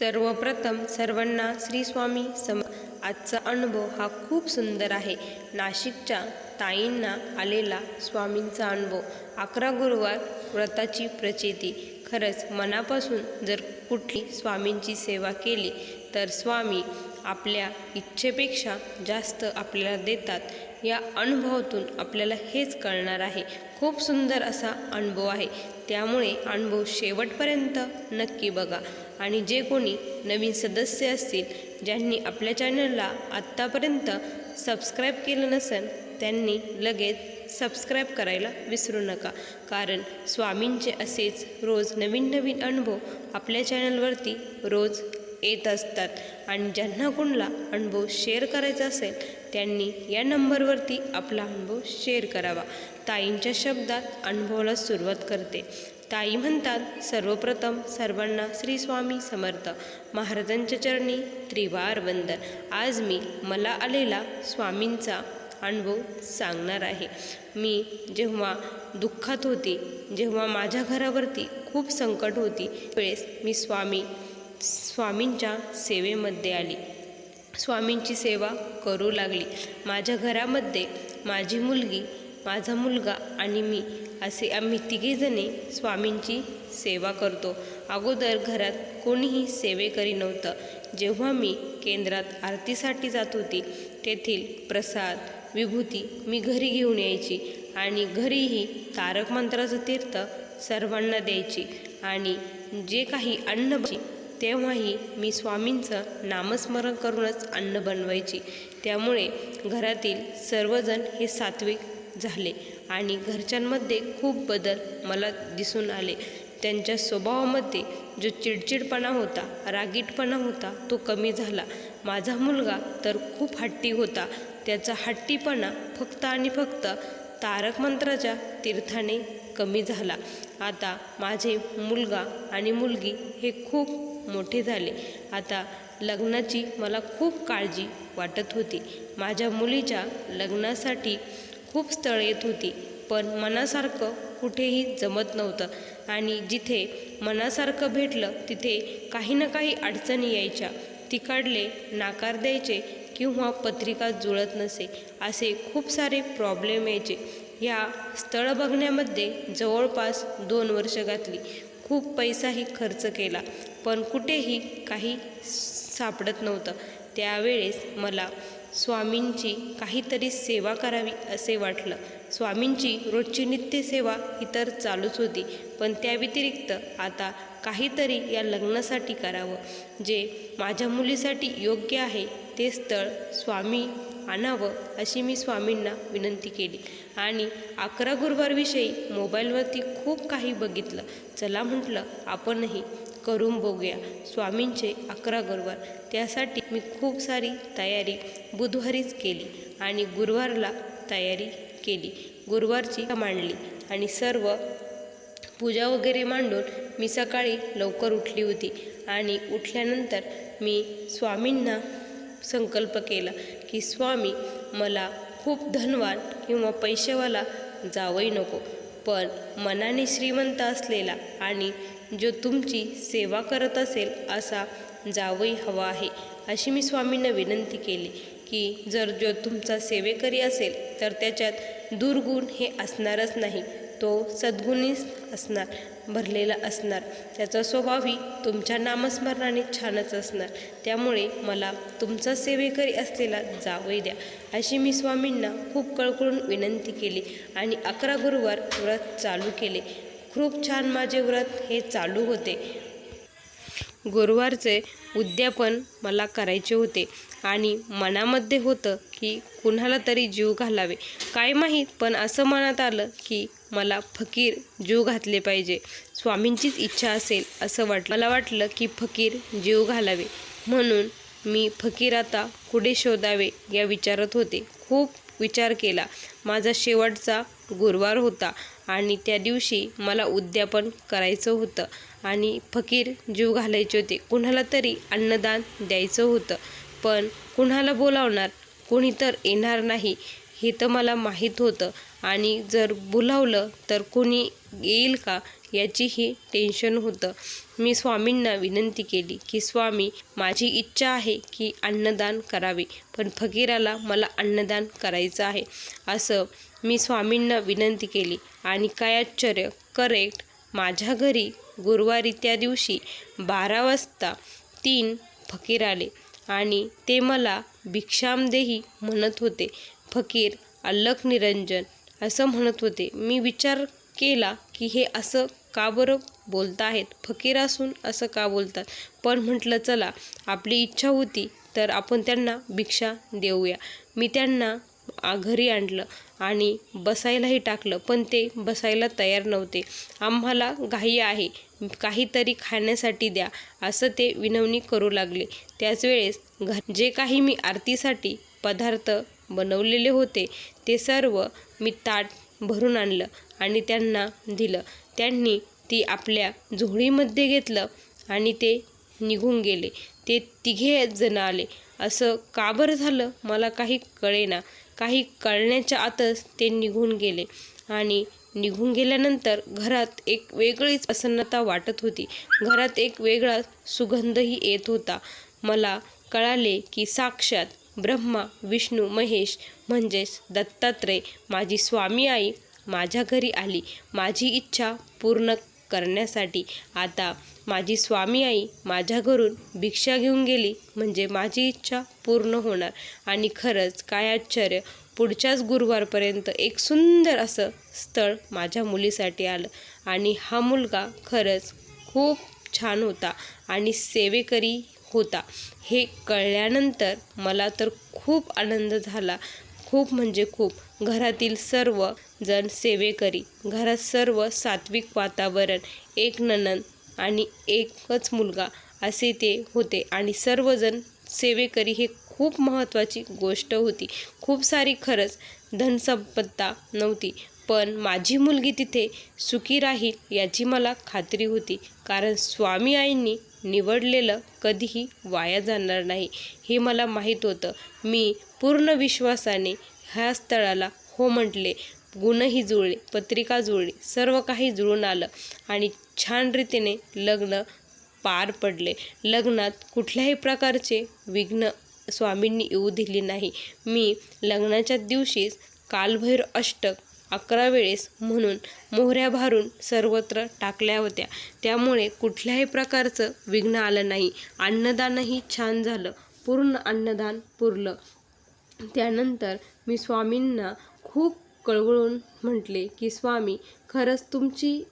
सर्वप्रथम सर्वांना श्रीस्वामी सम आजचा अनुभव हा खूप सुंदर आहे. नाशिकच्या ताईंना आलेला स्वामींचा अनुभव. अकरा गुरुवार व्रताची प्रचिती. खरंच मनापासून जर कुठली स्वामींची सेवा केली तर स्वामी आपल्या इच्छेपेक्षा जास्त आपल्याला देतात. या अनुभवातून आपल्याला हेच कळणार आहे. खूप सुंदर असा अनुभव आहे. त्यामुळे अनुभव शेवटपर्यंत नक्की बघा. आणि जे कोणी नवीन सदस्य असतील ज्यांनी आपल्या चॅनलला आत्तापर्यंत सबस्क्राईब केलं नसेल त्यांनी लगेच सबस्क्राईब करायला विसरू नका. कारण स्वामींचे असेच रोज नवीन नवीन अनुभव आपल्या चॅनलवरती रोज येत असतात. आणि ज्यांना कोणाला अनुभव शेअर करायचा असेल त्यांनी या नंबरवरती आपला अनुभव शेअर करावा. ताईंच्या शब्दात अनुभवाला सुरुवात करते. ताई म्हणतात सर्वप्रथम सर्वांना श्री स्वामी समर्थ. महाराजांच्या चरणी त्रिवार वंदन. आज मी मला आलेला स्वामींचा अनुभव सांगणार आहे. मी जेव्हा दुःखात होती जेव्हा माझ्या घरावरती खूप संकट होती वेळेस मी स्वामी स्वामींच्या सेवेमध्ये आली. स्वामींची सेवा करू लागली. माझ्या घरामध्ये माझी मुलगी माझा मुलगा आणि मी असे आम्ही तिघेजणे स्वामींची सेवा करतो. अगोदर घरात कोणीही सेवेकरी नव्हतं. जेव्हा मी केंद्रात आरतीसाठी जात होती तेथील प्रसाद विभूती मी घरी घेऊन यायची आणि घरीही तारक मंत्राचं तीर्थ सर्वांना द्यायची आणि जे काही अन्न तेव्हाही मी स्वामींचं नामस्मरण करूनच अन्न बनवायची. त्यामुळे घरातील सर्वजण हे सात्विक झाले आणि घरच्यांमध्ये खूप बदल मला दिसून आले. त्यांच्या स्वभावामध्ये जो चिडचिडपणा होता रागीटपणा होता तो कमी झाला. माझा मुलगा तर खूप हट्टी होता. त्याचा हट्टीपणा फक्त आणि फक्त तारक मंत्राच्या तीर्थाने कमी झाला. आता माझे मुलगा आणि मुलगी हे खूप मोठे झाले. आता लग्नाची मला खूप काळजी वाटत होती. माझ्या मुलीच्या लग्नासाठी खूप स्थळं येत होती. पण मनासारखं कुठेही जमत नव्हतं. आणि जिथे मनासारखं भेटलं तिथे काही ना काही अडचणी यायच्या. तिकडले नाकार द्यायचे किंवा पत्रिका जुळत नसे असे खूप सारे प्रॉब्लेम यायचे. या स्थळ बघण्यामध्ये जवळपास दोन वर्ष घातली. खूप पैसाही खर्च केला पण कुठेही काही सापडत नव्हतं. त्यावेळेस मला स्वामींची काहीतरी सेवा करावी असे वाटलं. स्वामींची रोजची नित्यसेवा ही तर चालूच होती पण त्या व्यतिरिक्त आता काहीतरी या लग्नासाठी करावं. जे माझ्या मुलीसाठी योग्य आहे ते स्थळ स्वामी आणावं अशी मी स्वामींना विनंती केली. आणि अकरा गुरुवारविषयी मोबाईलवरती खूप काही बघितलं. चला म्हटलं आपणही करून बघूया. स्वामींचे अकरा गुरुवार त्यासाठी मी खूप सारी तयारी बुधवारीच केली आणि गुरुवारला तयारी केली. गुरुवारची मांडली आणि सर्व पूजा वगैरे मांडून मी सकाळी लवकर उठली होती आणि उठल्यानंतर मी स्वामींना संकल्प केला की स्वामी मला खूप धनवान किंवा पैसेवाला जावंही नको. पण मनाने श्रीमंत असलेला आणि जो तुमची सेवा करत असेल असा जावई हवा आहे. अशी मी स्वामींना विनंती केली की जर जो तुमचा सेवेकरी असेल तर त्याच्यात दुर्गुण हे असणारच नाही. तो सद्गुणीच असणार भरलेला असणार. त्याचा स्वभावही तुमच्या नामस्मरणाने छानच असणार. त्यामुळे मला तुमचा सेवेकरी असलेला जावई द्या अशी मी स्वामींना खूप कळकळून विनंती केली आणि अकरा गुरुवार व्रत चालू केले. खूप छान माझे व्रत हे चालू होते. गुरुवारचे उद्यापन मला करायचे होते. आणि मनामध्ये होतं की कुणाला तरी जीव घालावे. काय माहीत पण असं मनात आलं की मला फकीर जीव घातले पाहिजे. स्वामींचीच इच्छा असेल असं वाटलं. मला वाटलं की फकीर जीव घालावे. म्हणून मी फकीर आता कुठे शोधावे या विचारत होते. खूप विचार केला. माझा शेवटचा गुरुवार होता आणि त्या दिवशी मला उद्यापन करायचं होतं आणि फकीर जीव घालायचे होते. कुणाला तरी अन्नदान द्यायचं होतं. पण कुणाला बोलावणार? कोणी तर येणार नाही हे तर मला माहीत होतं. आणि जर बोलावलं तर कोणी येईल का? याचीही टेन्शन होतं. मी स्वामींना विनंती केली की स्वामी माझी इच्छा आहे की अन्नदान करावे पण फकीराला मला अन्नदान करायचं आहे. असं मी स्वामींना विनंती केली. आणि काय आश्चर्य करेक्ट माझ्या घरी गुरुवारी त्या दिवशी बारा वाजता तीन फकीर आले आणि ते मला भिक्षामदेही म्हणत होते. फकीर अल्लख निरंजन असं म्हणत होते. मी विचार केला की हे असं का बरं बोलत आहेत फकीर असून असं का बोलतात? पण म्हटलं चला आपली इच्छा होती तर आपण त्यांना भिक्षा देऊया. मी त्यांना घरी आणलं आणि बसायलाही टाकलं पण ते बसायला तयार नव्हते. आम्हाला घाई आहे काहीतरी खाण्यासाठी द्या असं ते विनवणी करू लागले. त्याच वेळेस घ जे काही मी आरतीसाठी पदार्थ बनवलेले होते ते सर्व मी ताट भरून आणलं आणि त्यांना दिलं. त्यांनी ती आपल्या झोळीमध्ये घेतलं आणि ते निघून गेले. ते तिघे जण आले. असं का बरं झालं? मला काही कळेना. काही कळण्याच्या आतच ते निघून गेले. आणि निघून गेल्यानंतर घरात एक वेगळीच प्रसन्नता वाटत होती. घरात एक वेगळा सुगंधही येत होता. मला कळाले की साक्षात ब्रह्मा विष्णू महेश म्हणजेच दत्तात्रय माझी स्वामी आई माझ्या घरी आली. माझी इच्छा पूर्ण करण्यासाठी आता माझी स्वामी आई माझ्या घरून भिक्षा घेऊन गेली म्हणजे माझी इच्छा पूर्ण होणार. आणि खरंच काय आश्चर्य पुढच्याच गुरुवारपर्यंत एक सुंदर असं स्थळ माझ्या मुलीसाठी आलं. आणि हा मुलगा खरंच खूप छान होता. आणि सेवेकरी होता. हे कळल्यानंतर मला तर खूप आनंद झाला. खूप म्हणजे खूप. घरातील सर्व जण सेवेकरी. घरात सर्व सात्विक वातावरण एक ननन आणि एकच मुलगा असे ते होते आणि सर्वजण सेवेकरी हे खूप महत्त्वाची गोष्ट होती. खूप सारी खरंच धनसंपत्ता नव्हती. पण माझी मुलगी तिथे सुखी राहील याची मला खात्री होती. कारण स्वामी आईंनी निवडलेलं कधीही वाया जाणार नाही. हे मला माहीत होतं. मी पूर्ण विश्वासाने ह्या स्थळाला हो म्हटले. गुणही जुळले पत्रिका जुळली सर्व काही जुळून आलं आणि छान रीतीने लग्न पार पडले. लग्नात कुठल्याही प्रकारचे विघ्न स्वामींनी येऊ दिली नाही. मी लग्नाच्या दिवशीच कालभैर अष्टक अकरा वेळेस म्हणून मोहऱ्या भारून सर्वत्र टाकल्या होत्या. त्यामुळे कुठल्याही प्रकारचं विघ्न आलं नाही. अन्नदानही छान झालं. पूर्ण अन्नदान पुरलं. त्यानंतर मी स्वामींना खूप कळवळून म्हटले की स्वामी खरंच तुमची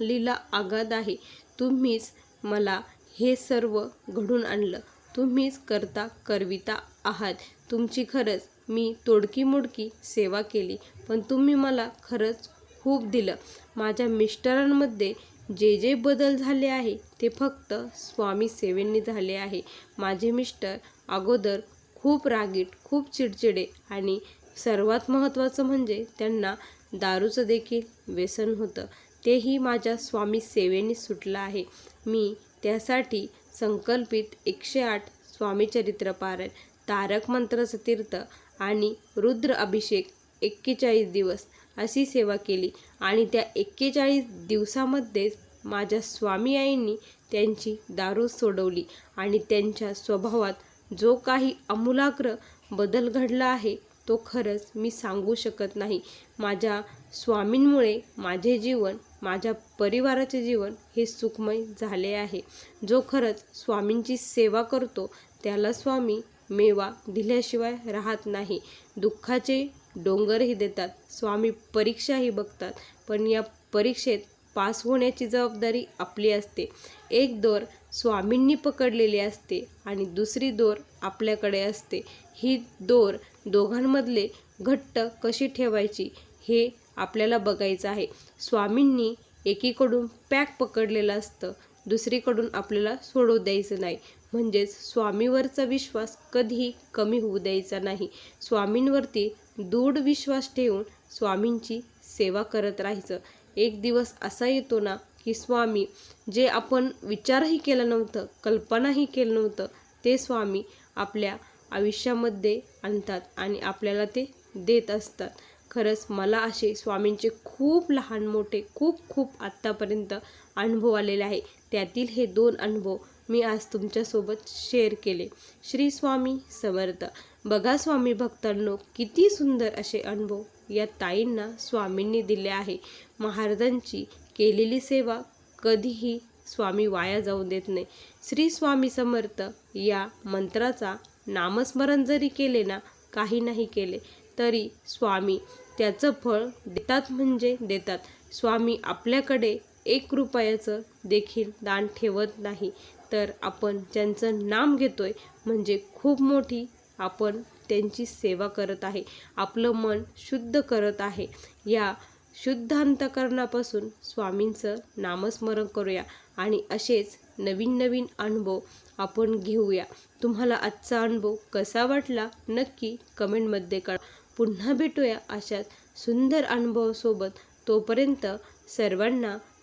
लीला आगाध आहे. तुम्हीच मला हे सर्व घडून आणलं. तुम्हीच करता करविता आहात. तुमची खरंच मी तोडकी मोडकी सेवा केली पण तुम्ही मला खरंच खूप दिलं. माझ्या मिस्टरांमध्ये जे जे बदल झाले आहे ते फक्त स्वामी सेवेंनी झाले आहे. माझे मिस्टर अगोदर खूप रागीट खूप चिडचिडे आणि सर्वात महत्त्वाचं म्हणजे त्यांना दारूचं देखील व्यसन होतं. तेही माझ्या स्वामी सेवेने सुटलं आहे. मी त्यासाठी संकल्पित एकशे आठ स्वामी चरित्र पारायण तारक मंत्रचं तीर्थ आणि रुद्र अभिषेक एक्केचाळीस दिवस अशी सेवा केली. आणि त्या एक्केचाळीस दिवसामध्येच माझ्या स्वामी आईंनी त्यांची दारू सोडवली. आणि त्यांच्या स्वभावात जो काही आमूलाग्र बदल घडला आहे तो खरंच मी सांगू शकत नाही. माझ्या स्वामींमुळे माझे जीवन माझ्या परिवाराचे जीवन हे सुखमय झाले आहे. जो खरंच स्वामींची सेवा करतो त्याला स्वामी मेवा दिल्याशिवाय राहत नाही. दुःखाचे डोंगरही देतात. स्वामी परीक्षाही बघतात. पण या परीक्षेत पास होण्याची जबाबदारी आपली असते. एक दोर स्वामींनी पकडलेली असते आणि दुसरी दोर आपल्याकडे असते. ही दोर दोघांमधले घट्ट कशी ठेवायची हे आपल्याला बघायचं आहे. स्वामींनी एकीकडून पॅक पकडलेलं असतं. दुसरीकडून आपल्याला सोडू द्यायचं नाही. म्हणजेच स्वामीवरचा विश्वास कधीही कमी होऊ द्यायचा नाही. स्वामींवरती दृढ विश्वास ठेवून स्वामींची सेवा करत राहायचं. एक दिवस असा येतो ना की स्वामी जे आपण विचारही केलं नव्हतं कल्पनाही केलं नव्हतं ते स्वामी आपल्या आयुष्यामध्ये आणतात आणि आपल्याला ते देत असतात. खरंच मला असे स्वामींचे खूप लहान मोठे खूप खूप आत्तापर्यंत अनुभव आलेले आहे. त्यातील हे दोन अनुभव मी आज तुमच्यासोबत शेअर केले. श्री स्वामी समर्थ. बघा स्वामी भक्तांनो किती सुंदर असे अनुभव या ताईंना स्वामींनी दिले आहे. महाराजांची केलेली सेवा कधीही स्वामी वाया जाऊ देत नाही. श्री स्वामी समर्थ या मंत्राचा नामस्मरण जरी केले ना काही नाही केले तरी स्वामी त्याचं फळ देतात म्हणजे देतात. स्वामी आपल्याकडे एक रुपयाचं देखील दान ठेवत नाही. तर आपण ज्यांचं नाम घेतोय म्हणजे खूप मोठी आपण त्यांची सेवा करत आहे. आपलं मन शुद्ध करत आहे. या शुद्ध अंतकरणापासून स्वामींचं नामस्मरण करूया आणि असेच नवीन नवीन अनुभव आपण घेऊया. तुम्हाला आजचा अनुभव कसा वाटला नक्की कमेंटमध्ये कळा पुन्हा भेटूया अशाच सुंदर अनुभवासोबत. तोपर्यंत सर्वांना